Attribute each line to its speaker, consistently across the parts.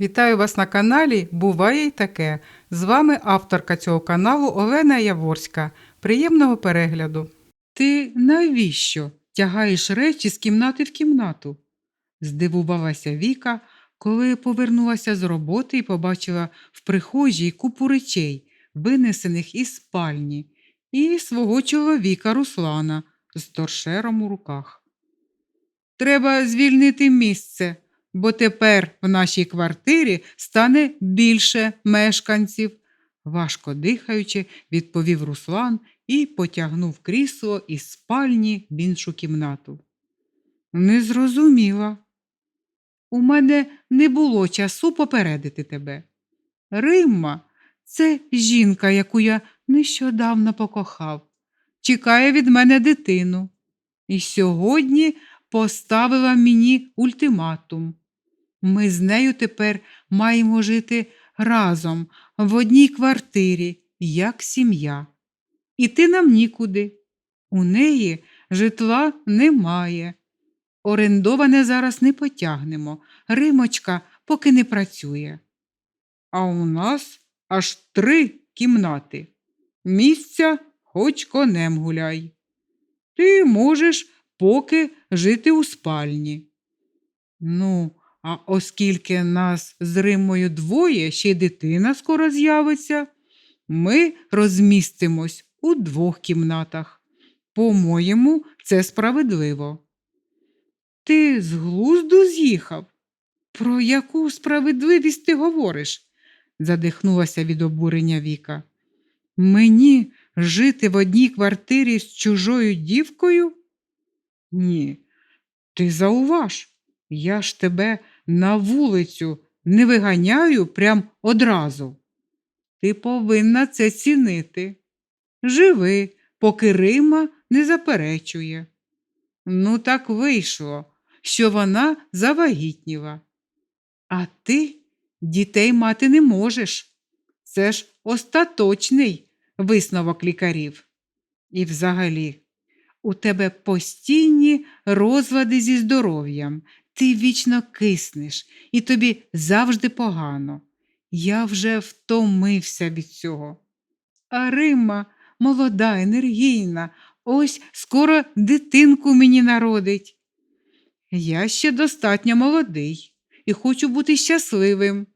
Speaker 1: Вітаю вас на каналі Буває й таке. З вами авторка цього каналу Олена Яворська. Приємного перегляду. Ти навіщо тягаєш речі з кімнати в кімнату? здивувалася Віка, коли повернулася з роботи і побачила в прихожій купу речей, винесених із спальні, і свого чоловіка Руслана з торшером у руках. Треба звільнити місце, бо тепер в нашій квартирі стане більше мешканців, важко дихаючи, відповів Руслан і потягнув крісло із спальні в іншу кімнату. Не зрозуміла. У мене не було часу попередити тебе. Римма це жінка, яку я нещодавно покохав, чекає від мене дитину. І сьогодні поставила мені ультиматум. Ми з нею тепер маємо жити разом в одній квартирі, як сім'я. Іти нам нікуди. У неї житла немає. Орендоване зараз не потягнемо. Римочка поки не працює. А у нас аж три кімнати. Місця хоч конем гуляй. Ти можеш поки жити у спальні. Ну, а оскільки нас з Римою двоє, ще й дитина скоро з'явиться, ми розмістимось у двох кімнатах. По-моєму, це справедливо. Ти з глузду з'їхав? Про яку справедливість ти говориш? задихнулася від обурення Віка. Мені жити в одній квартирі з чужою дівкою? Ні, ти зауваж, я ж тебе на вулицю не виганяю прям одразу. Ти повинна це цінити. Живи, поки Рима не заперечує. Ну, так вийшло, що вона завагітніла. А ти дітей мати не можеш. Це ж остаточний висновок лікарів. І взагалі, у тебе постійні розлади зі здоров'ям, ти вічно киснеш, і тобі завжди погано. Я вже втомився від цього. А Рима молода, енергійна, ось скоро дитинку мені народить. Я ще достатньо молодий і хочу бути щасливим.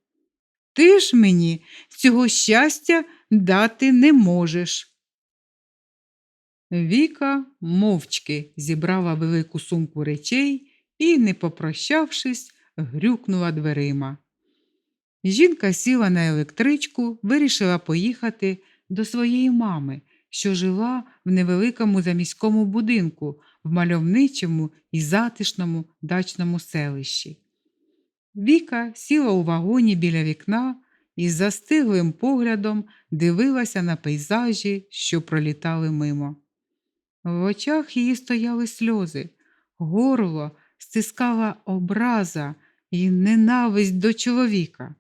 Speaker 1: Ти ж мені цього щастя дати не можеш. Віка мовчки зібрала велику сумку речей і, не попрощавшись, грюкнула дверима. Жінка сіла на електричку, вирішила поїхати до своєї мами, що жила в невеликому заміському будинку в мальовничому і затишному дачному селищі. Віка сіла у вагоні біля вікна і з застиглим поглядом дивилася на пейзажі, що пролітали мимо. В очах її стояли сльози, горло стискала образа і ненависть до чоловіка.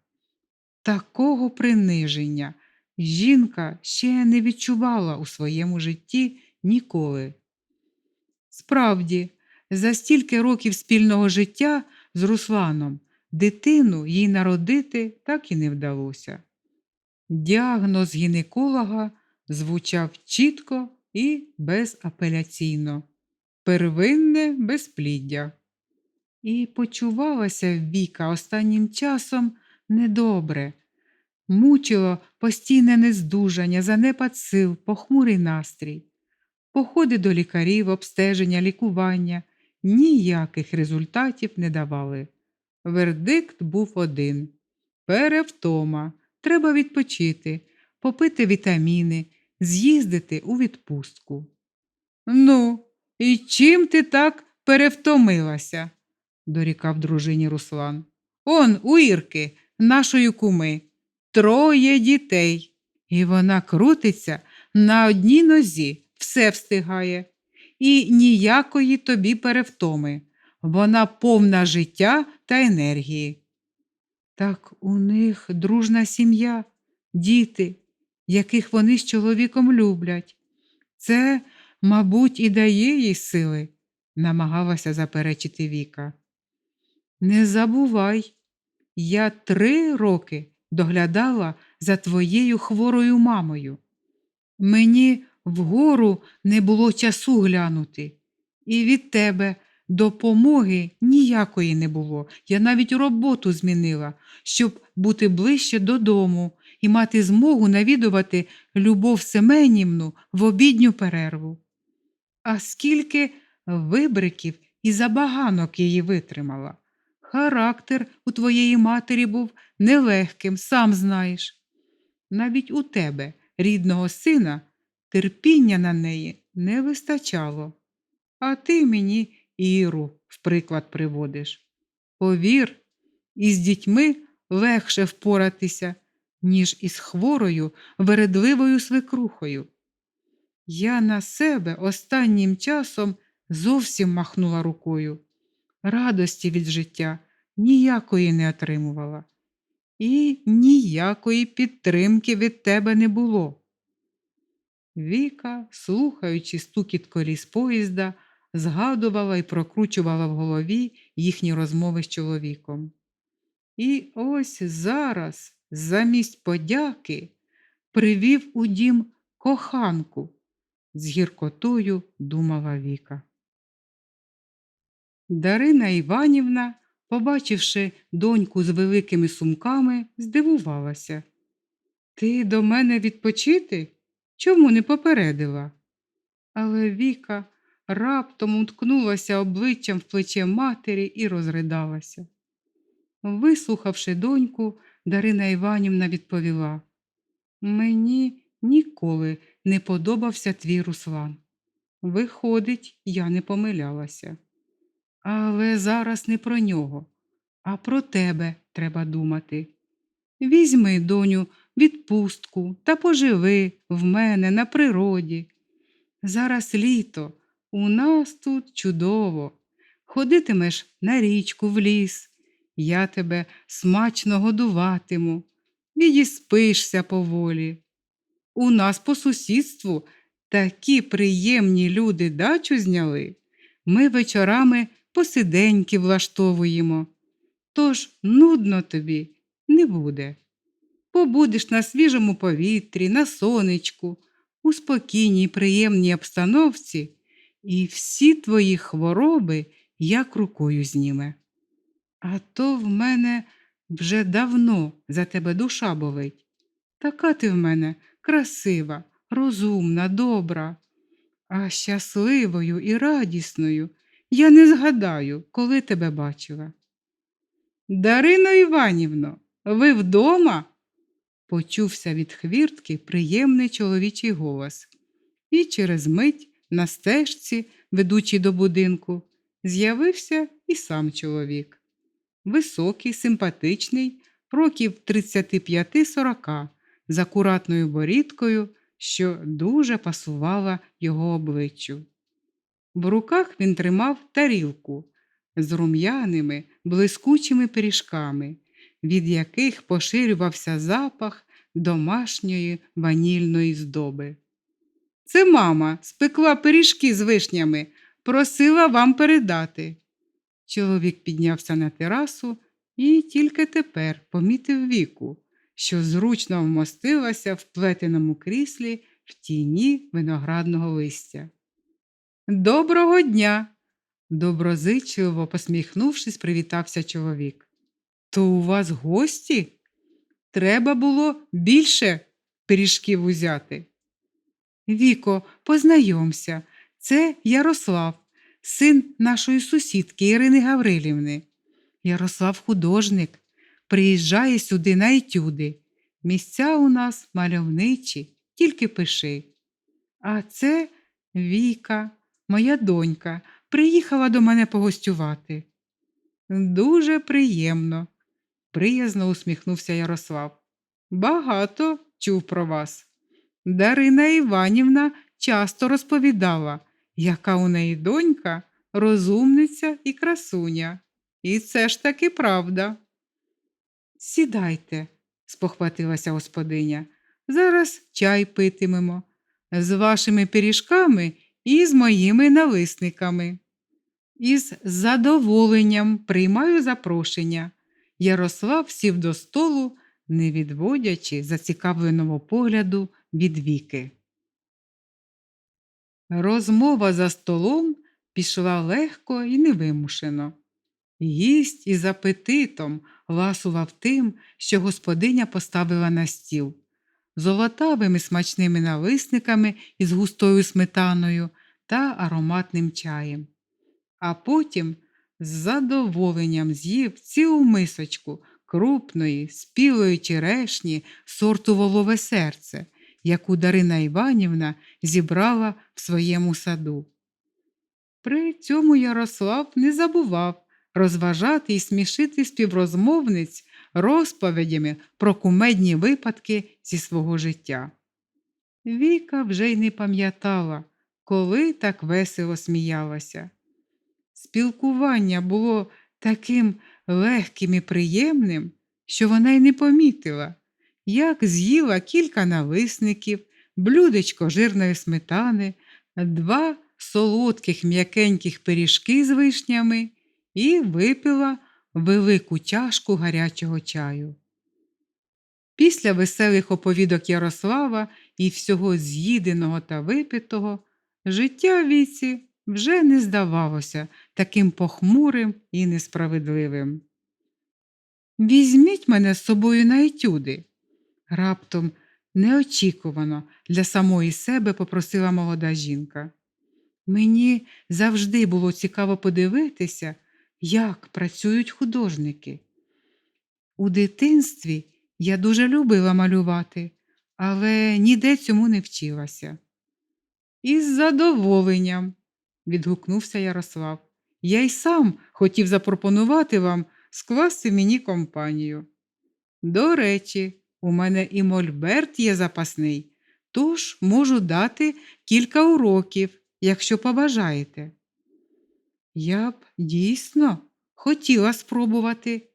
Speaker 1: Такого приниження жінка ще не відчувала у своєму житті ніколи. Справді, за стільки років спільного життя з Русланом дитину їй народити так і не вдалося. Діагноз гінеколога звучав чітко і безапеляційно первинне безпліддя. І почувалася Віка останнім часом недобре. Мучило постійне нездужання, занепад сил, похмурий настрій. Походи до лікарів, обстеження, лікування ніяких результатів не давали. Вердикт був один перевтома, треба відпочити, попити вітаміни, з'їздити у відпустку. Ну, і чим ти так перевтомилася? Дорікав дружині Руслан. Он у Ірки, нашої куми, троє дітей. І вона крутиться на одній нозі, все встигає. І ніякої тобі перевтоми. Вона повна життя та енергії. Так у них дружна сім'я, діти, яких вони з чоловіком люблять. Це, мабуть, і дає їй сили, намагалася заперечити Віка. Не забувай, Я три роки доглядала за твоєю хворою мамою. Мені вгору не було часу глянути, і від тебе допомоги ніякої не було. Я навіть роботу змінила, щоб бути ближче додому і мати змогу навідувати Любов Семенівну в обідню перерву. А скільки вибриків і забаганок її витримала. Характер у твоєї матері був нелегким, сам знаєш. Навіть у тебе, рідного сина, терпіння на неї не вистачало. А ти мені Іру в приклад приводиш. Повір, із дітьми легше впоратися, ніж із хворою, вередливою свекрухою. Я на себе останнім часом зовсім махнула рукою. Радості від життя ніякої не отримувала. І ніякої підтримки від тебе не було. Віка, слухаючи стукіт коліс поїзда, згадувала і прокручувала в голові їхні розмови з чоловіком. І ось зараз, замість подяки, привів у дім коханку, з гіркотою думала Віка. Дарина Іванівна, побачивши доньку з великими сумками, здивувалася. Ти до мене відпочити? Чому не попередила? Але Віка раптом уткнулася обличчям в плече матері і розридалася. Вислухавши доньку, Дарина Іванівна відповіла Мені ніколи не подобався твій Руслан. Виходить, я не помилялася. Але зараз не про нього, а про тебе треба думати. Візьми, доню, відпустку та поживи в мене на природі. Зараз літо, у нас тут чудово. Ходитимеш на річку в ліс, я тебе смачно годуватиму, відіспишся поволі. У нас по сусідству такі приємні люди дачу зняли. Ми вечорами посиденьки влаштовуємо. Тож нудно тобі не буде. Побудеш на свіжому повітрі, на сонечку, у спокійній, приємній обстановці, і всі твої хвороби як рукою зніме. А то в мене вже давно за тебе душа болить. Така ти в мене красива, розумна, добра, а щасливою і радісною я не згадаю, коли тебе бачила. Дарино Іванівно, ви вдома? Почувся від хвіртки приємний чоловічий голос, і через мить на стежці, ведучій до будинку, з'явився і сам чоловік. Високий, симпатичний, років 35-40, з акуратною борідкою, що дуже пасувала його обличчю. В руках він тримав тарілку з рум'яними, блискучими пиріжками, від яких поширювався запах домашньої ванільної здоби. Це мама спекла пиріжки з вишнями, просила вам передати. Чоловік піднявся на терасу і тільки тепер помітив віку, що зручно вмостилася в плетеному кріслі в тіні виноградного листя. Доброго дня! доброзичливо посміхнувшись, привітався чоловік. То у вас гості? Треба було більше пиріжків узяти. Віко, познайомся, це Ярослав, син нашої сусідки Ірини Гаврилівни. Ярослав художник, приїжджає сюди на етюди. Місця у нас мальовничі, тільки пиши. А це Віка, моя донька, приїхала до мене погостювати. Дуже приємно, приязно усміхнувся Ярослав. Багато чув про вас. Дарина Іванівна часто розповідала, яка у неї донька розумниця і красуня. І це ж таки правда. Сідайте, спохватилася господиня. Зараз чай питимемо з вашими пиріжками і з моїми нависниками. Із задоволенням приймаю запрошення. Ярослав сів до столу, не відводячи зацікавленого погляду від віки. Розмова за столом пішла легко і невимушено. Гість із апетитом ласував тим, що господиня поставила на стіл, золотавими смачними налисниками із густою сметаною та ароматним чаєм. А потім з задоволенням з'їв цілу мисочку крупної, спілої черешні сорту волове серце, яку Дарина Іванівна зібрала в своєму саду. При цьому Ярослав не забував розважати і смішити співрозмовниць розповідями про кумедні випадки зі свого життя. Віка вже й не пам'ятала, коли так весело сміялася. Спілкування було таким легким і приємним, що вона й не помітила, як з'їла кілька налисників, блюдечко жирної сметани, два солодких м'якеньких пиріжки з вишнями і випила велику чашку гарячого чаю. Після веселих оповідок Ярослава і всього з'їденого та випитого, життя віці вже не здавалося таким похмурим і несправедливим. Візьміть мене з собою на етюди. Раптом неочікувано для самої себе попросила молода жінка. Мені завжди було цікаво подивитися, як працюють художники. У дитинстві я дуже любила малювати, але ніде цьому не вчилася. Із задоволенням, відгукнувся Ярослав. Я й сам хотів запропонувати вам скласти мені компанію. До речі, у мене і мольберт є запасний, тож можу дати кілька уроків, якщо побажаєте. Я б дійсно хотіла спробувати,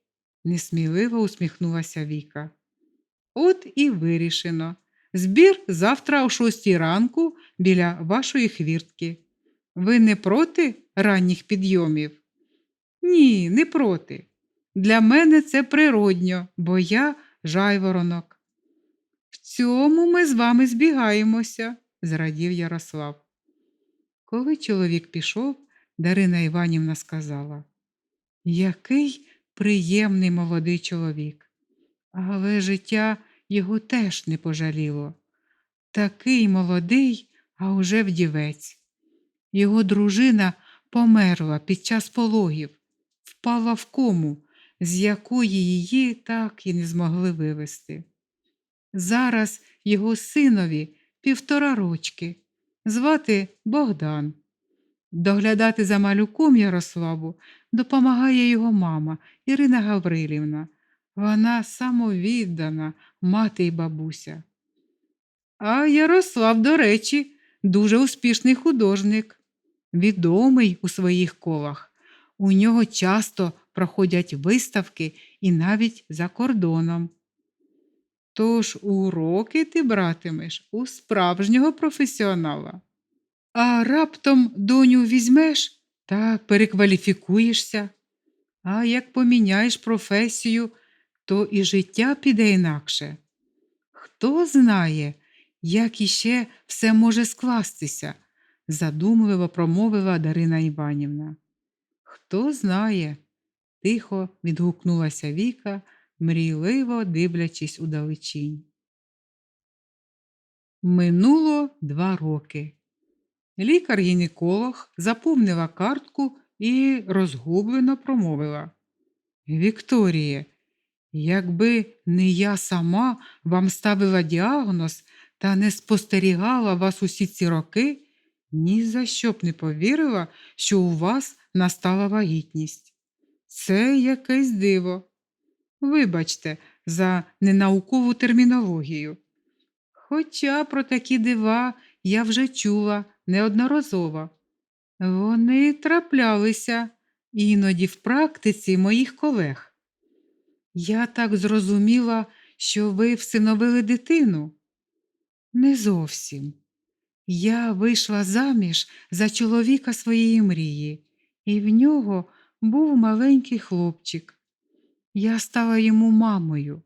Speaker 1: несміливо усміхнулася Віка. От і вирішено. Збір завтра о шостій ранку біля вашої хвіртки. Ви не проти ранніх підйомів? Ні, не проти. Для мене це природньо, бо я жайворонок. В цьому ми з вами збігаємося, зрадів Ярослав. Коли чоловік пішов, Дарина Іванівна сказала, який приємний молодий чоловік, але життя його теж не пожаліло. Такий молодий, а уже вдівець. Його дружина померла під час пологів, впала в кому, з якої її так і не змогли вивести. Зараз його синові півтора рочки, звати Богдан. Доглядати за малюком Ярославу допомагає його мама Ірина Гаврилівна. Вона самовіддана мати й бабуся. А Ярослав, до речі, дуже успішний художник, відомий у своїх колах. У нього часто проходять виставки і навіть за кордоном. Тож уроки ти братимеш у справжнього професіонала. А раптом доню візьмеш та перекваліфікуєшся. А як поміняєш професію, то і життя піде інакше. Хто знає, як іще все може скластися, задумливо промовила Дарина Іванівна. Хто знає, тихо відгукнулася Віка, мрійливо дивлячись удалечінь. Минуло два роки. Лікар-гінеколог заповнила картку і розгублено промовила. Вікторіє, якби не я сама вам ставила діагноз та не спостерігала вас усі ці роки, ні за що б не повірила, що у вас настала вагітність. Це якесь диво. Вибачте, за ненаукову термінологію. Хоча про такі дива я вже чула неодноразово. Вони траплялися іноді в практиці моїх колег. Я так зрозуміла, що ви всиновили дитину. Не зовсім. Я вийшла заміж за чоловіка своєї мрії, і в нього був маленький хлопчик. Я стала йому мамою,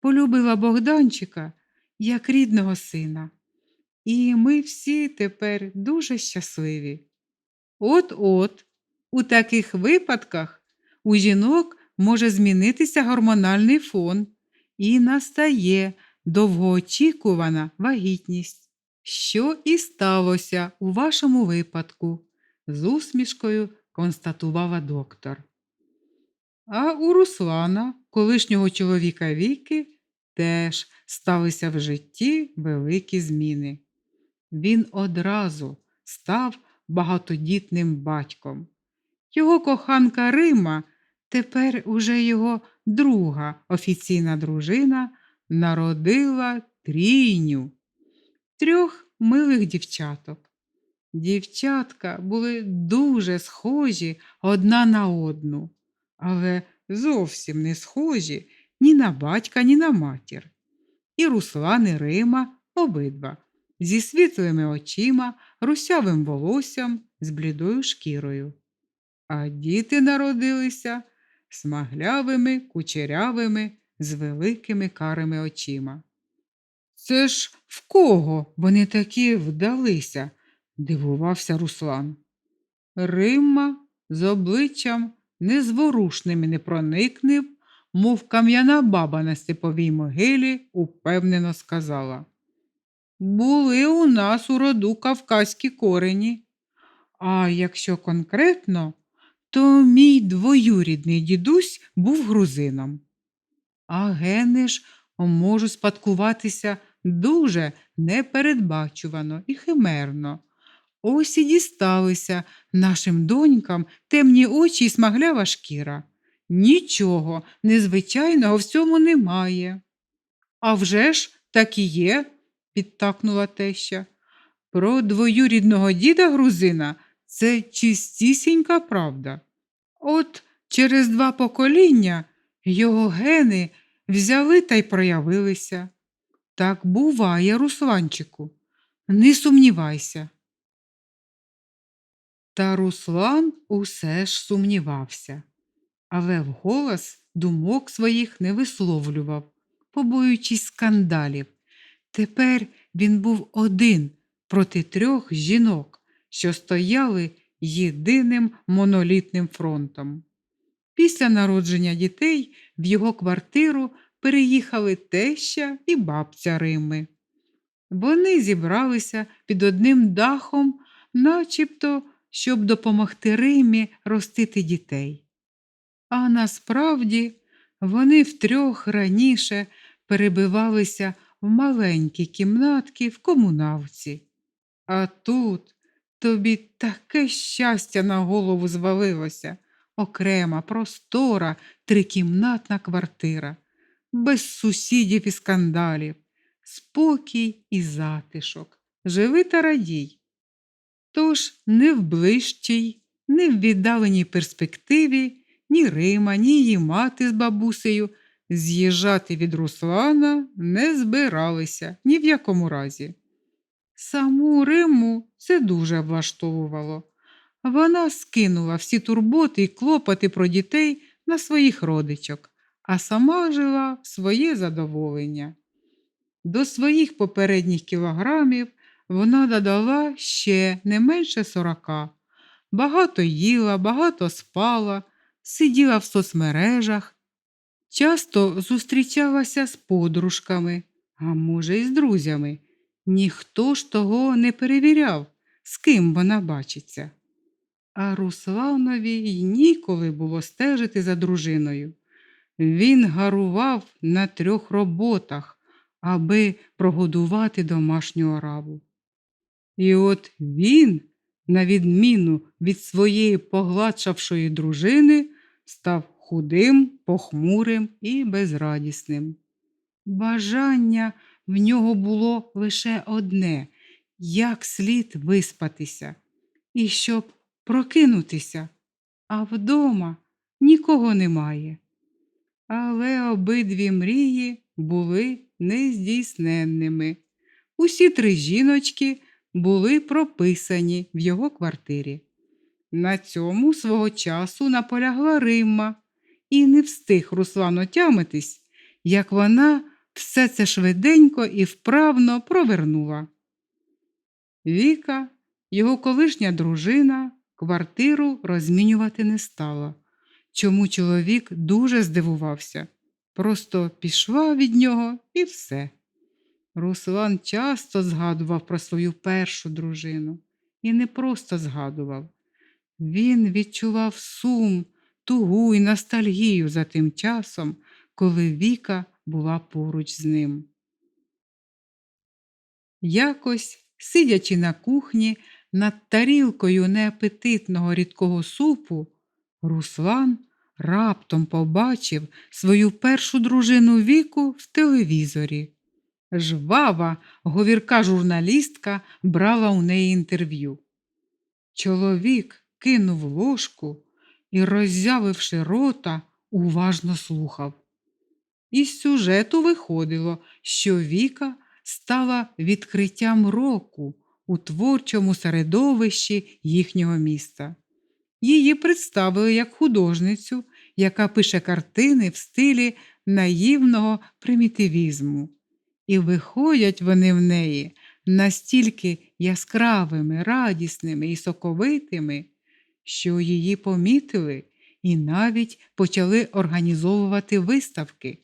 Speaker 1: полюбила Богданчика як рідного сина. І ми всі тепер дуже щасливі. От-от, у таких випадках у жінок може змінитися гормональний фон і настає довгоочікувана вагітність. Що і сталося у вашому випадку, з усмішкою констатувала доктор. А у Руслана, колишнього чоловіка Віки, теж сталися в житті великі зміни. Він одразу став багатодітним батьком. Його коханка Рима, тепер уже його друга офіційна дружина, народила трійню трьох милих дівчаток. Дівчатка були дуже схожі одна на одну, але зовсім не схожі ні на батька, ні на матір. І Руслан, і Рима обидва зі світлими очима, русявим волоссям, з блідою шкірою. А діти народилися смаглявими, кучерявими, з великими карими очима. Це ж в кого вони такі вдалися? дивувався Руслан. Римма з обличчям незворушним і непроникним, мов кам'яна баба на степовій могилі, упевнено сказала. Були у нас у роду кавказькі корені. А якщо конкретно, то мій двоюрідний дідусь був грузином. А гени ж можуть спадкуватися дуже непередбачувано і химерно. Ось і дісталися нашим донькам темні очі і смаглява шкіра. Нічого незвичайного в цьому немає. А вже ж так і є, підтакнула теща. Про двоюрідного діда грузина це чистісінька правда. От через два покоління його гени взяли та й проявилися. Так буває, Русланчику, не сумнівайся. Та Руслан усе ж сумнівався, але вголос думок своїх не висловлював, побоюючись скандалів. Тепер він був один проти трьох жінок, що стояли єдиним монолітним фронтом. Після народження дітей в його квартиру переїхали теща і бабця Рими. Вони зібралися під одним дахом, начебто, щоб допомогти Римі ростити дітей. А насправді вони втрьох раніше перебивалися в маленькій кімнатці в комунавці. А тут тобі таке щастя на голову звалилося, окрема, простора, трикімнатна квартира, без сусідів і скандалів, спокій і затишок, живи та радій. Тож не в ближчій, не в віддаленій перспективі ні Рима, ні її мати з бабусею з'їжджати від Руслана не збиралися ні в якому разі. Саму Риму це дуже влаштовувало. Вона скинула всі турботи і клопоти про дітей на своїх родичок, а сама жила в своє задоволення. До своїх попередніх кілограмів вона додала ще не менше сорока. Багато їла, багато спала, сиділа в соцмережах, часто зустрічалася з подружками, а може, й з друзями. Ніхто ж того не перевіряв, з ким вона бачиться. А Русланові й ніколи було стежити за дружиною. Він гарував на трьох роботах, аби прогодувати домашню ораву. І от він, на відміну від своєї погладшавшої дружини, став худим, похмурим і безрадісним. Бажання в нього було лише одне як слід виспатися, і щоб прокинутися, а вдома нікого немає. Але обидві мрії були нездійсненними. Усі три жіночки були прописані в його квартирі. На цьому свого часу наполягла Римма і не встиг Руслан отямитись, як вона все це швиденько і вправно провернула. Віка, його колишня дружина, квартиру розмінювати не стала, чому чоловік дуже здивувався. Просто пішла від нього і все. Руслан часто згадував про свою першу дружину і не просто згадував. Він відчував сум, тугу і ностальгію за тим часом, коли Віка була поруч з ним. Якось, сидячи на кухні над тарілкою неапетитного рідкого супу, Руслан раптом побачив свою першу дружину Віку в телевізорі. Жвава, говірка журналістка брала у неї інтерв'ю. Чоловік кинув ложку і, роззявивши рота, уважно слухав. Із сюжету виходило, що Віка стала відкриттям року у творчому середовищі їхнього міста. Її представили як художницю, яка пише картини в стилі наївного примітивізму. І виходять вони в неї настільки яскравими, радісними і соковитими, що її помітили і навіть почали організовувати виставки.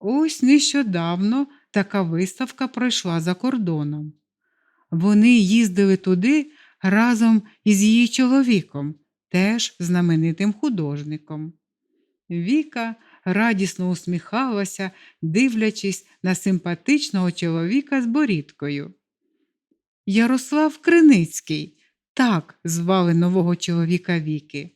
Speaker 1: Ось нещодавно така виставка пройшла за кордоном. Вони їздили туди разом із її чоловіком, теж знаменитим художником. Віка радісно усміхалася, дивлячись на симпатичного чоловіка з борідкою. Ярослав Криницький, так звали нового чоловіка Віки,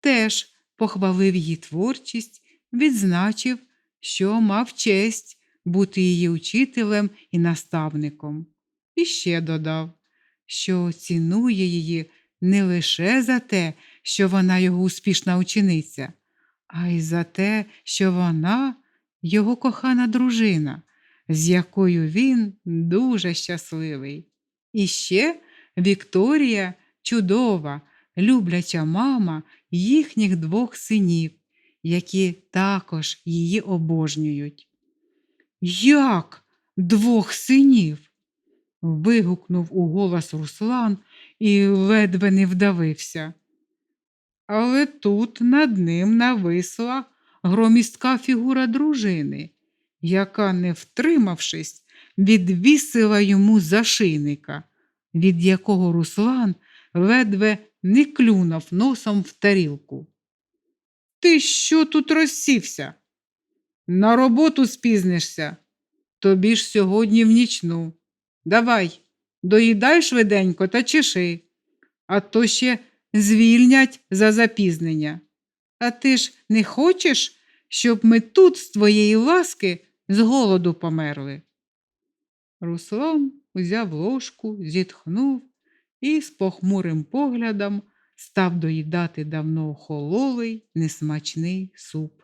Speaker 1: теж похвалив її творчість, відзначив, що мав честь бути її учителем і наставником. І ще додав, що цінує її не лише за те, що вона його успішна учениця, а й за те, що вона його кохана дружина, з якою він дуже щасливий. І ще Вікторія чудова, любляча мама їхніх двох синів, які також її обожнюють. Як двох синів? вигукнув у голос Руслан і ледве не вдавився. Але тут над ним нависла громістка фігура дружини, яка, не втримавшись, відвісила йому зашийника, від якого Руслан ледве не клюнув носом в тарілку. Ти що тут розсівся? На роботу спізнишся. Тобі ж сьогодні в нічну. Давай, доїдай швиденько та чеши, а то ще звільнять за запізнення. А ти ж не хочеш, щоб ми тут з твоєї ласки з голоду померли? Руслан узяв ложку, зітхнув і з похмурим поглядом став доїдати давно хололий, несмачний суп.